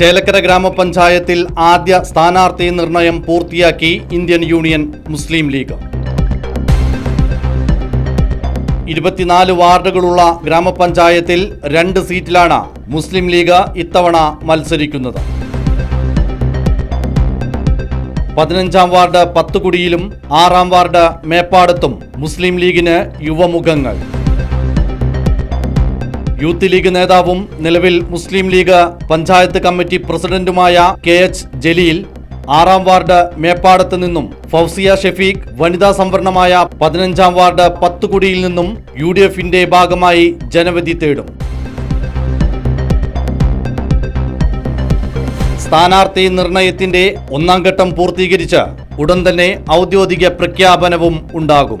ചേലക്കര ഗ്രാമപഞ്ചായത്തിൽ ആദ്യ സ്ഥാനാർത്ഥി നിർണയം പൂർത്തിയാക്കി ഇന്ത്യൻ യൂണിയൻ മുസ്ലിം ലീഗ്. ഇരുപത്തിനാല് വാർഡുകളുള്ള ഗ്രാമപഞ്ചായത്തിൽ രണ്ട് സീറ്റിലാണ് മുസ്ലിം ലീഗ് ഇത്തവണ മത്സരിക്കുന്നത്. പതിനഞ്ചാം വാർഡ് പത്തുകുടിയിലും ആറാം വാർഡ് മേപ്പാടത്തും മുസ്ലിം ലീഗിന് യുവമുഖങ്ങൾ. യൂത്ത് ലീഗ് നേതാവും നിലവിൽ മുസ്ലിം ലീഗ് പഞ്ചായത്ത് കമ്മിറ്റി പ്രസിഡന്റുമായ കെ എച്ച് ജലീൽ ആറാം വാർഡ് മേപ്പാടത്ത് നിന്നും ഫൗസിയ ഷെഫീഖ് വനിതാ സംവരണമായ പതിനഞ്ചാം വാർഡ് പത്തുകുടിയിൽ നിന്നും യു ഡി എഫിന്റെ ഭാഗമായി ജനവിധി തേടും. സ്ഥാനാർത്ഥി നിർണയത്തിന്റെ ഒന്നാം ഘട്ടം പൂർത്തീകരിച്ച് ഉടൻ തന്നെ ഔദ്യോഗിക പ്രഖ്യാപനവും ഉണ്ടാകും.